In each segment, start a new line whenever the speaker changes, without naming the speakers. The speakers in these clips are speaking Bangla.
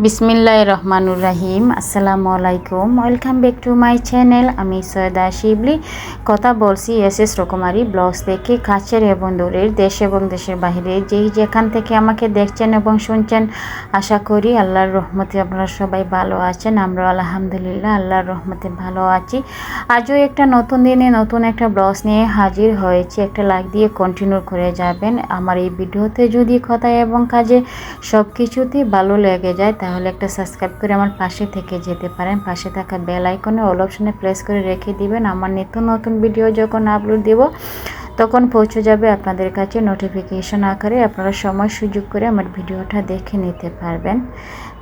বিসমিল্লাহ রহমানুর রাহিম, আসসালামু আলাইকুম। Welcome back to my channel আমি সৈয়দা শিবলি। কথা বলছি এস এস রকমারি ব্লগস থেকে কাছের এবং দূরের দেশ এবং দেশের বাইরে যেই যেখান থেকে আমাকে দেখছেন এবং শুনছেন, আশা করি আল্লাহর রহমতে আপনারা সবাই ভালো আছেন। আমরা আলহামদুলিল্লাহ আল্লাহর রহমতে ভালো আছি। আজও একটা নতুন দিনে নতুন একটা ব্লগস নিয়ে হাজির হয়েছে। একটা লাইক দিয়ে কন্টিনিউ করে যাবেন। আমার এই ভিডিওতে যদি কথা এবং কাজে সব কিছুতেই ভালো লেগে যায় তাহলে একটা সাবস্ক্রাইব করে আমার পাশে থেকে যেতে পারেন। পাশে থাকা বেল আইকনে অল অপশনে প্রেস করে রেখে দিবেন। আমার নিত্য নতুন ভিডিও যখন আপলোড দেব, তখন পৌঁছে যাবে আপনাদের কাছে নোটিফিকেশন আকারে। আপনারা সময় সুযোগ করে আমার ভিডিওটা দেখে নিতে পারবেন।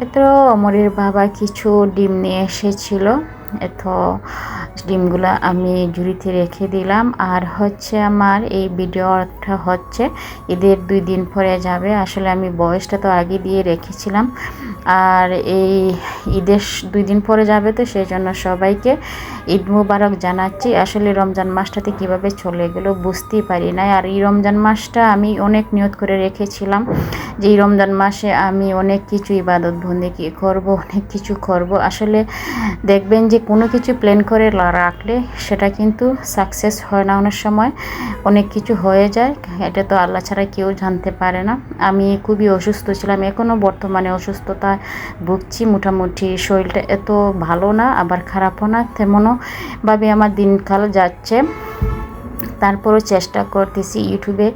এত অমরের বাবা কিছু ডিম নিয়ে এসেছিল। এত ডিমগুলো আমি ঝুড়িতে রেখে দিলাম। আর হচ্ছে আমার এই ভিডিওটা হচ্ছে ঈদের দুই দিন পরে যাবে। আসলে আমি বয়সটা তো আগে দিয়ে রেখেছিলাম। আর এই ঈদের দুই দিন পরে যাবে তো সেই জন্য সবাইকে ঈদ মুবারক জানাচ্ছি। আসলে রমজান মাসটাতে কীভাবে চলে গেলো বুঝতেই পারি না আর এই রমজান মাসটা আমি অনেক নিয়ত করে রেখেছিলাম যে এই রমজান মাসে আমি অনেক কিছু ইবাদত বন্দেকি করব, অনেক কিছু করব। আসলে দেখবেন যে কোনো কিছু প্ল্যান করে রাখলে সেটা কিন্তু সাকসেস হয় না অনেক সময়। অনেক কিছু হয়ে যায়, এটা তো আল্লাহ ছাড়া কেউ জানতে পারে না। আমি খুবই অসুস্থ ছিলাম এখনও বর্তমানে অসুস্থতা ভুগছি মোটামুটি। শরীরটা এত ভালো না, আবার খারাপও না তেমনও ভাবে আমার দিনকাল যাচ্ছে। তারপরও চেষ্টা করতেছি ইউটিউবে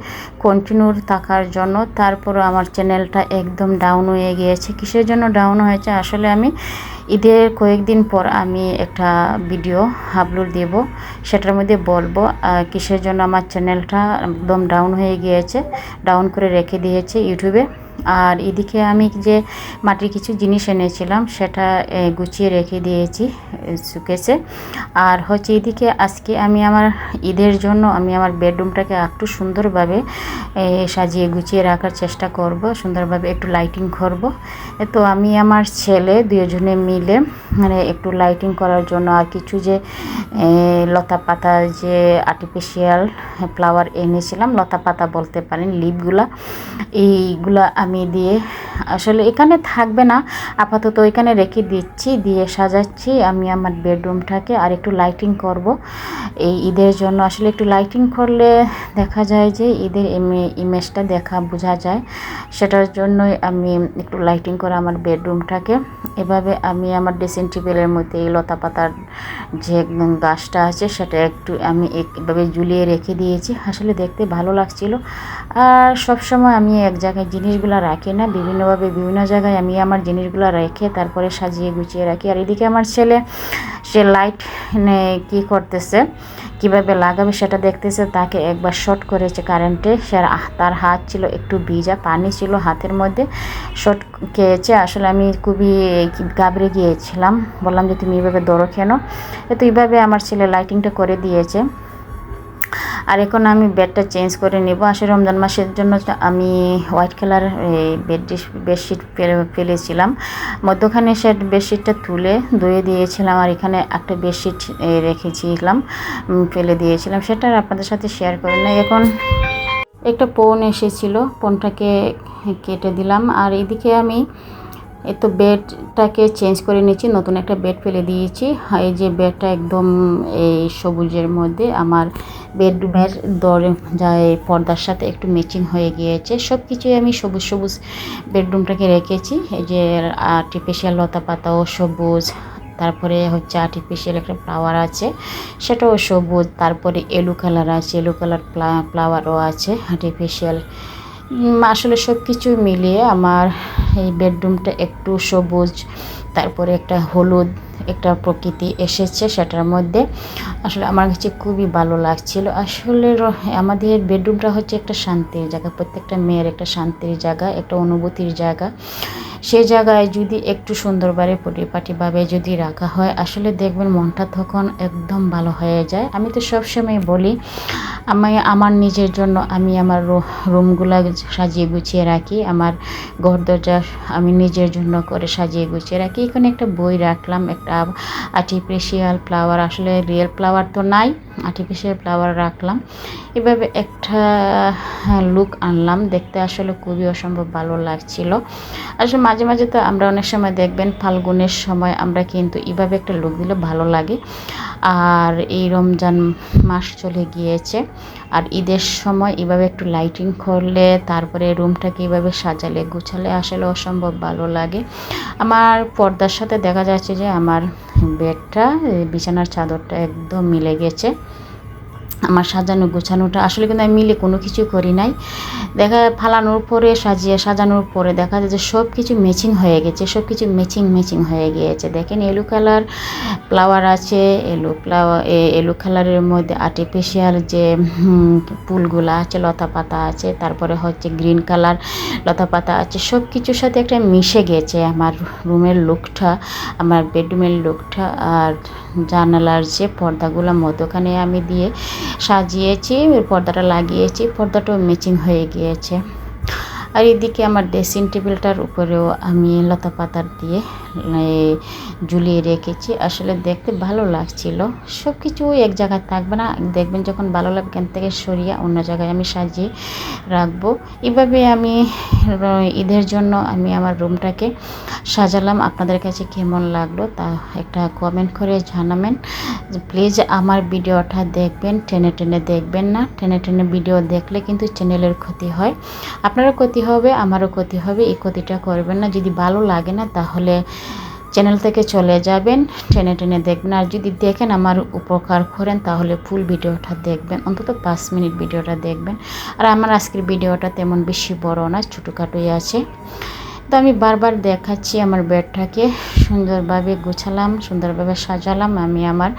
কন্টিনিউ থাকার জন্য। তারপরও আমার চ্যানেলটা একদম ডাউন হয়ে গিয়েছে। কিসের জন্য ডাউন হয়েছে? আসলে আমি ঈদের কয়েকদিন পর আমি একটা ভিডিও আপলোড দেব। সেটার মধ্যে বলব কিসের জন্য আমার চ্যানেলটা একদম ডাউন হয়ে গিয়েছে। ডাউন করে রেখে দিয়েছে ইউটিউবে। আর এদিকে আমি যে মাটির কিছু জিনিস এনেছিলাম, সেটা গুছিয়ে রেখে দিয়েছি শুকেছে আর হচ্ছে এদিকে আজকে আমি আমার ঈদের জন্য আমি আমার বেডরুমটাকে একটু সুন্দরভাবে সাজিয়ে গুছিয়ে রাখার চেষ্টা করব, সুন্দরভাবে একটু লাইটিং করব। তো আমি আমার ছেলে দুজনে মিলে মানে একটু লাইটিং করার জন্য আর কিছু যে লতা পাতা যে আর্টিফিশিয়াল ফ্লাওয়ার এনেছিলাম, লতা পাতা বলতে পারেন লিপগুলা এইগুলা আমি দিয়ে আসলে এখানে থাকবে না। আপাতত এখানে রেখে দিচ্ছি, দিয়ে সাজাচ্ছি। আমি আমার বেডরুমটাকে আর একটু লাইটিং করব। এই ঈদের জন্য আসলে একটু লাইটিং করলে দেখা যায় যে ঈদের ইমেজটা দেখা, বোঝা যায়। সেটার জন্যই আমি একটু লাইটিং করে আমার বেডরুমটাকে। এভাবে আমি আমার ড্রেসিং টেবিলের মধ্যে এই লতা পাতার যে গাছটা আছে, সেটা একটু আমি এভাবে ঝুলিয়ে রেখে দিয়েছি। আসলে দেখতে ভালো লাগছিল। আর সবসময় আমি এক জায়গায় জিনিসগুলো রাখি না, বিভিন্নভাবে বিভিন্ন জায়গায় আমি আমার জিনিসগুলো রেখে তারপরে সাজিয়ে গুছিয়ে রাখি। আর এদিকে আমার ছেলে, সে লাইট কি করতেছে, কীভাবে লাগাবে সেটা দেখতেছে, তাকে একবার শর্ট করেছে কারেন্টে সে তার হাত ছিল একটু ভিজা, পানি ছিল হাতের মধ্যে। শর্ট খেয়েছে, আসলে আমি খুবই গাবড়ে গিয়েছিলাম। বললাম যে, তুমি এইভাবে দৌড়ো কেন? তো এইভাবে আমার ছেলে লাইটিংটা করে দিয়েছে। আর এখন আমি বেডটা চেঞ্জ করে নেব। আসলে রমজান মাসের জন্য আমি হোয়াইট কালার বেড বেডশিট ফেলেছিলাম। মধ্যখানে সে বেডশিটটা তুলে ধুয়ে দিয়েছিলাম আর এখানে একটা বেডশিট রেখেছিলাম ফেলে দিয়েছিলাম। সেটা আপনাদের সাথে শেয়ার করে না এখন একটা পোন এসেছিল, পোনটাকে কেটে দিলাম। আর এদিকে আমি এই তো বেডটাকে চেঞ্জ করে নিচ্ছি নতুন একটা বেড ফেলে দিয়েছি। এই যে বেডটা একদম এই সবুজের মধ্যে, আমার বেডরুমের দরে যায়, পর্দার সাথে একটু ম্যাচিং হয়ে গিয়েছে। সব কিছুই আমি সবুজ সবুজ বেডরুমটাকে রেখেছি। এই যে আর্টিফিশিয়াল লতা পাতাও সবুজ, তারপরে হচ্ছে আর্টিফিশিয়াল একটা ফ্লাওয়ার আছে, সেটাও সবুজ, তারপরে এলু কালার আছে এলু কালার ফ্লাওয়ারও আছে আর্টিফিশিয়াল আসলে সব কিছু মিলিয়ে আমার এই বেডরুমটা একটু সবুজ, তারপরে একটা হলুদ, একটা প্রকৃতি এসেছে সেটার মধ্যে। আসলে আমার কাছে খুবই ভালো লাগছিল। আসলে আমাদের বেডরুমটা হচ্ছে একটা শান্তির জায়গা, প্রত্যেকটা মেয়ের একটা শান্তির জায়গা, একটা অনুভূতির জায়গা। সে জায়গায় যদি একটু সুন্দরভাবে পরিপাটিভাবে যদি রাখা হয়, আসলে দেখবেন মনটা তখন একদম ভালো হয়ে যায়। আমি তো সবসময় বলি, আমি আমার নিজের জন্য আমি আমার রুমগুলা সাজিয়ে গুছিয়ে রাখি, আমার ঘর দরজা আমি নিজের জন্য করে সাজিয়ে গুছিয়ে রাখি। এখানে একটা বই রাখলাম, একটা আর্টিফিশিয়াল ফ্লাওয়ার আসলে রিয়েল ফ্লাওয়ার তো নাই আর্টিফিশিয়াল ফ্লাওয়ার রাখলাম। এভাবে একটা লুক আনলাম, দেখতে আসলে খুবই অসম্ভব ভালো লাগছিল। আসলে মাঝে মাঝে তো আমরা অনেক সময় দেখবেন ফাল্গুনের সময় আমরা কিন্তু এভাবে একটা লুক দিলে ভালো লাগে। আর এই রমজান মাস চলে গিয়েছে। আর ঈদের সময় এভাবে একটু লাইটিং করলে, তারপরে রুমটাকে এভাবে সাজালে, গুছালে আসলে অসম্ভব ভালো লাগে। আমার পর্দার সাথে দেখা যাচ্ছে যে আমার বেডটা, বিছানার চাদরটা একদম মিলে গেছে। আমার সাজানো গোছানোটা আসলে কিন্তু আমি মিলে কোনো কিছু করি নাই। দেখা ফালানোর পরে সাজিয়ে, সাজানোর পরে দেখা যায় যে সব কিছু ম্যাচিং হয়ে গেছে সব কিছু ম্যাচিং ম্যাচিং হয়ে গিয়েছে। দেখেন এলো কালার ফ্লাওয়ার আছে এলো ফ্লাওয়ার এলো কালারের মধ্যে আর্টিফিশিয়াল যে ফুলগুলো আছে, লতা পাতা আছে, তারপরে হচ্ছে গ্রিন কালার লতা পাতা আছে সব কিছুর সাথে একটা মিশে গেছে আমার রুমের লুকটা আমার বেডরুমের লুকটা আর জানালার যে পর্দাগুলো মধ্যখানে আমি দিয়ে সাজিয়েছি পর্দাটা লাগিয়েছি, পর্দাটাও ম্যাচিং হয়ে গিয়েছে। আর এদিকে আমার ড্রেসিং টেবিলটার উপরেও আমি লতা পাতার দিয়ে ঝুলিয়ে রেখেছি। আসলে দেখতে ভালো লাগছিল। সব কিছু এক জায়গায় থাকবে না। দেখবেন যখন ভালো লাগবে এখান থেকে সরিয়ে অন্য জায়গায় আমি সাজিয়ে রাখব। এভাবে আমি, ঈদের জন্য আমি আমার রুমটাকে সাজালাম। আপনাদের কাছে কেমন লাগল তা একটা কমেন্ট করে জানাবেন। প্লিজ আমার ভিডিওটা দেখবেন। টেনে টেনে দেখবেন না। টেনে টেনে ভিডিও দেখলে কিন্তু চ্যানেলের ক্ষতি হয়। আপনারও ক্ষতি হবে, আমারও ক্ষতি হবে। এই ক্ষতিটা করবেন না। যদি ভালো লাগে না তাহলে চ্যানেল থেকে চলে যাবেন, টেনে টেনে দেখবেন। আর যদি দেখেন আমার উপকার করেন, তাহলে ফুল ভিডিওটা দেখবেন, অন্তত পাঁচ মিনিট ভিডিওটা দেখবেন। আর আমার আজকের ভিডিওটা তেমন বেশি বড় না, ছোটোখাটোই আছে। তো আমি বারবার দেখাচ্ছি আমার বেডটাকে সুন্দরভাবে গুছালাম, সুন্দরভাবে সাজালাম, আমি আমার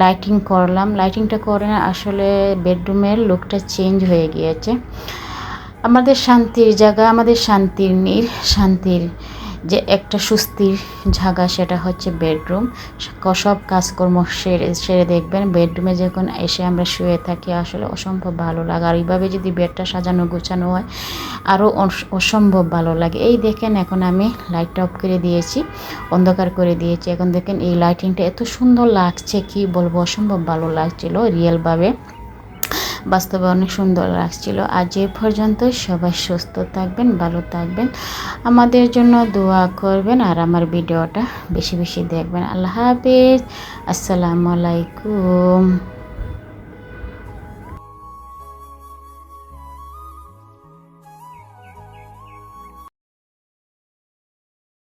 লাইটিং করলাম। লাইটিংটা করে না, আসলে বেডরুমের লুকটা চেঞ্জ হয়ে গিয়েছে। আমাদের শান্তির জায়গা, আমাদের শান্তির নীর শান্তির যে একটা সুস্থির জায়গা সেটা হচ্ছে বেডরুম। সব কাজকর্ম সেরে সেরে দেখবেন। বেডরুমে যখন এসে আমরা শুয়ে থাকি, আসলে অসম্ভব ভালো লাগে। আর এইভাবে যদি বেডটা সাজানো, গোছানো হয় আরও অসম্ভব ভালো লাগে। এই দেখেন, এখন আমি লাইটটা অফ করে দিয়েছি, অন্ধকার করে দিয়েছি। এখন দেখেন, এই লাইটিংটা এত সুন্দর লাগছে, কি বলব? অসম্ভব ভালো লাগছিল, রিয়েলভাবে। বাস্তবে অনেক সুন্দর লাগছিল। আজ এ পর্যন্ত সবাই সুস্থ থাকবেন, ভালো থাকবেন। আমাদের জন্য দোয়া করবেন আর আমার ভিডিওটা বেশি বেশি দেখবেন। আল্লাহ হাফিজ। আসসালামু আলাইকুম।